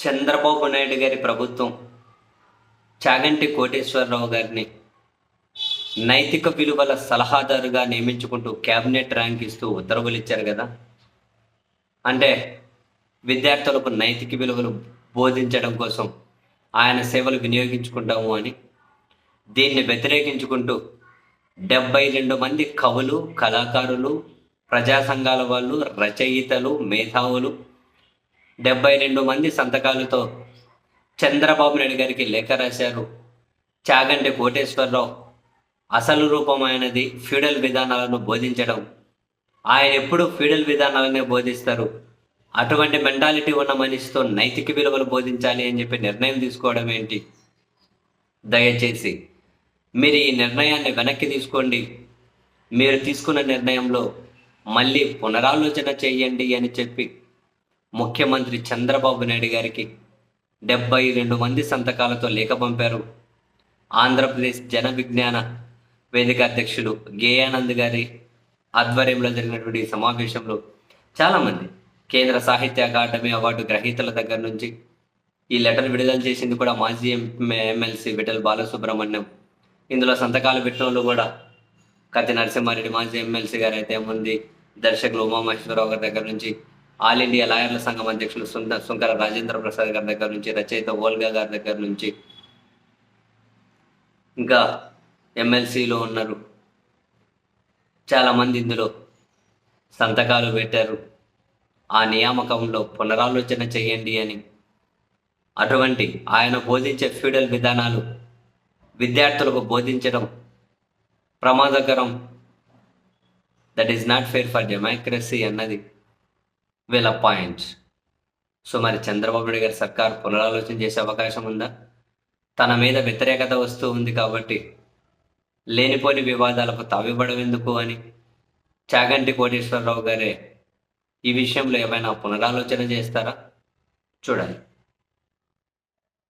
చంద్రబాబు నాయుడు గారి ప్రభుత్వం చాగంటి కోటేశ్వరరావు గారిని నైతిక విలువల సలహాదారుగా నియమించుకుంటూ క్యాబినెట్ ర్యాంక్ ఇస్తూ ఉత్తర్వులు ఇచ్చారు కదా. అంటే విద్యార్థులకు నైతిక విలువలు బోధించడం కోసం ఆయన సేవలు వినియోగించుకుంటాము అని దీన్ని వ్యతిరేకించుకుంటూ డెబ్బై రెండు మంది కవులు కళాకారులు ప్రజా సంఘాల వాళ్ళు రచయితలు మేధావులు డెబ్బై రెండు మంది సంతకాలతో చంద్రబాబు నాయుడు గారికి లేఖ రాశారు. చాగంటి కోటేశ్వరరావు అసలు రూపమైనది ఫ్యూడల్ విధానాలను బోధించడం. ఆయన ఎప్పుడు ఫ్యూడల్ విధానాలనే బోధిస్తారు. అటువంటి మెంటాలిటీ ఉన్న మనిషితో నైతిక విలువలు బోధించాలి అని చెప్పి నిర్ణయం తీసుకోవడం ఏంటి? దయచేసి మీరు ఈ నిర్ణయాన్ని వెనక్కి తీసుకోండి. మీరు తీసుకున్న నిర్ణయంలో మళ్ళీ పునరాలోచన చేయండి అని చెప్పి ముఖ్యమంత్రి చంద్రబాబు నాయుడు గారికి డెబ్బై రెండు మంది సంతకాలతో లేఖ పంపారు. ఆంధ్రప్రదేశ్ జన విజ్ఞాన వేదిక అధ్యక్షుడు గేయానంద్ గారి ఆధ్వర్యంలో జరిగినటువంటి సమావేశంలో చాలామంది కేంద్ర సాహిత్య అకాడమీ అవార్డు గ్రహీతల దగ్గర నుంచి ఈ లెటర్ విడుదల చేసింది కూడా మాజీ ఎమ్మెల్సీ విఠల్ బాలసుబ్రహ్మణ్యం. ఇందులో సంతకాలు పెట్టిన కూడా కత్తి నరసింహారెడ్డి మాజీ ఎమ్మెల్సీ గారు అయితే ఉంది దర్శకులు ఉమామహేశ్వరరావు గారి దగ్గర నుంచి ఆల్ ఇండియా లాయర్ల సంఘం అధ్యక్షులు సుంద సుంకర రాజేంద్ర ప్రసాద్ గారి దగ్గర నుంచి రచయిత ఓల్గా గారి దగ్గర నుంచి ఇంకా ఎమ్మెల్సీలో ఉన్నారు. చాలామంది ఇందులో సంతకాలు పెట్టారు. ఆ నియామకంలో పునరాలోచన చేయండి అని అటువంటి ఆయన బోధించే ఫ్యూడల్ విధానాలు విద్యార్థులకు బోధించడం ప్రమాదకరం. That is not fair for democracy అన్నది వీళ్ళ పాయింట్స్. సో మరి చంద్రబాబు నాయుడు గారి సర్కార్ పునరాలోచన చేసే అవకాశం ఉందా? తన మీద వ్యతిరేకత వస్తూ ఉంది కాబట్టి లేనిపోని వివాదాలకు తావివ్వడం ఎందుకు అని చాగంటి కోటేశ్వరరావు గారే ఈ విషయంలో ఏమైనా పునరాలోచన చేస్తారా? చూడాలి.